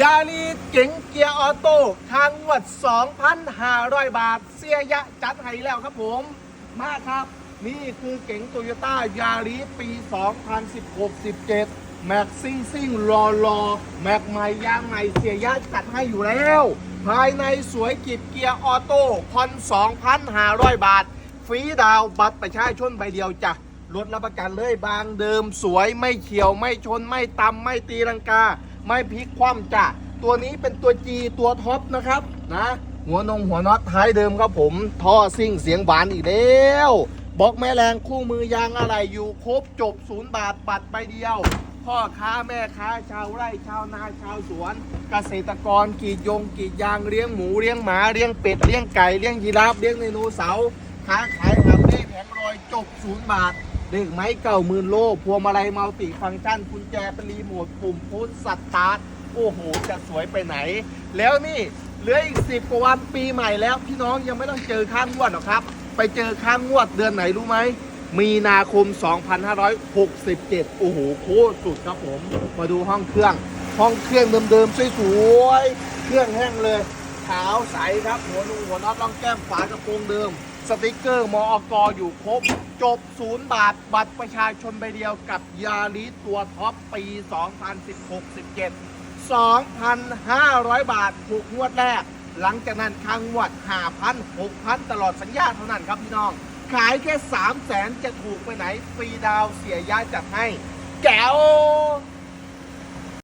ยาลีเก๋งเกียร์ออโต้ทางงวด 2,500 บาท เสียยะจัดให้แล้วครับผม มาครับ นี่คือเก๋งโตโยต้ายาลีปี 2016-17 แม็กซิ่งซิ่งรอรอแม็กใหม่ยางใหม่เสียยะจัดให้อยู่แล้ว ภายในสวยกิบเกียร์ออโต้ผ่อน2,500 บาท ฟรีดาวบัตรประชาชนใบเดียวจ้ะรถรับประกันเลยบางเดิมสวยไม่เขียวไม่ชนไม่ตำไม่ตีลังกา ไม่พลิกคว่ำจ้ะตัวนี้เป็นตัว G ตัวท็อปนะครับนะหัวนงหัวน็อตท้ายเดิมครับผม ท่อซิ่งเสียงหวานอีกแล้วบล็อกแม่แรงคู่มือยางอะไรอยู่ครบจบศูนย์บาทบัตรใบเดียว พ่อค้าแม่ค้าชาวไร่ชาวนาชาวสวน เกษตรกรกีดยงกีดยางเลี้ยงหมูเลี้ยงหมาเลี้ยงเป็ดเลี้ยงไก่เลี้ยงยีราฟเลี้ยงไดโนเสาร์ค้าขายหาเลขแผงลอยจบศูนย์บาท เลขไม้เก่าหมื่นโลพวงมาลัยมัลติฟังก์ชันกุญแจเป็นรีโมทปุ่มพุทสตาร์ทโอ้โห จะสวยไปไหน แล้วนี่เหลืออีกสิบกว่าวันปีใหม่แล้ว พี่น้องยังไม่ต้องเจอข้างงวดหรอกครับ ไปเจอข้างงวดเดือนไหนรู้ไหมมีนาคม 2567 โอ้โห โคตรสุดครับผม มาดูห้องเครื่อง ห้องเครื่องเดิมๆ สวยๆ เครื่องแห้งเลย ขาวใสครับ หัวนูหัวน็อตล่องแก้มฝากระโปรงเดิม สติกเกอร์มอกอยู่ครบ จบศูนย์บาท บัตรประชาชนใบเดียวกับยาลิตัวท็อปปี 2016-17 2,500 บาทถูกงวดแรก หลังจากนั้นค้างงวด5,000 6,000 ตลอดสัญญาเท่านั้นครับพี่น้อง ขายแค่ 3 0 0แสนจะถูกไปไหนฟรีดาวเสียย้ายจัดให้ แก้ว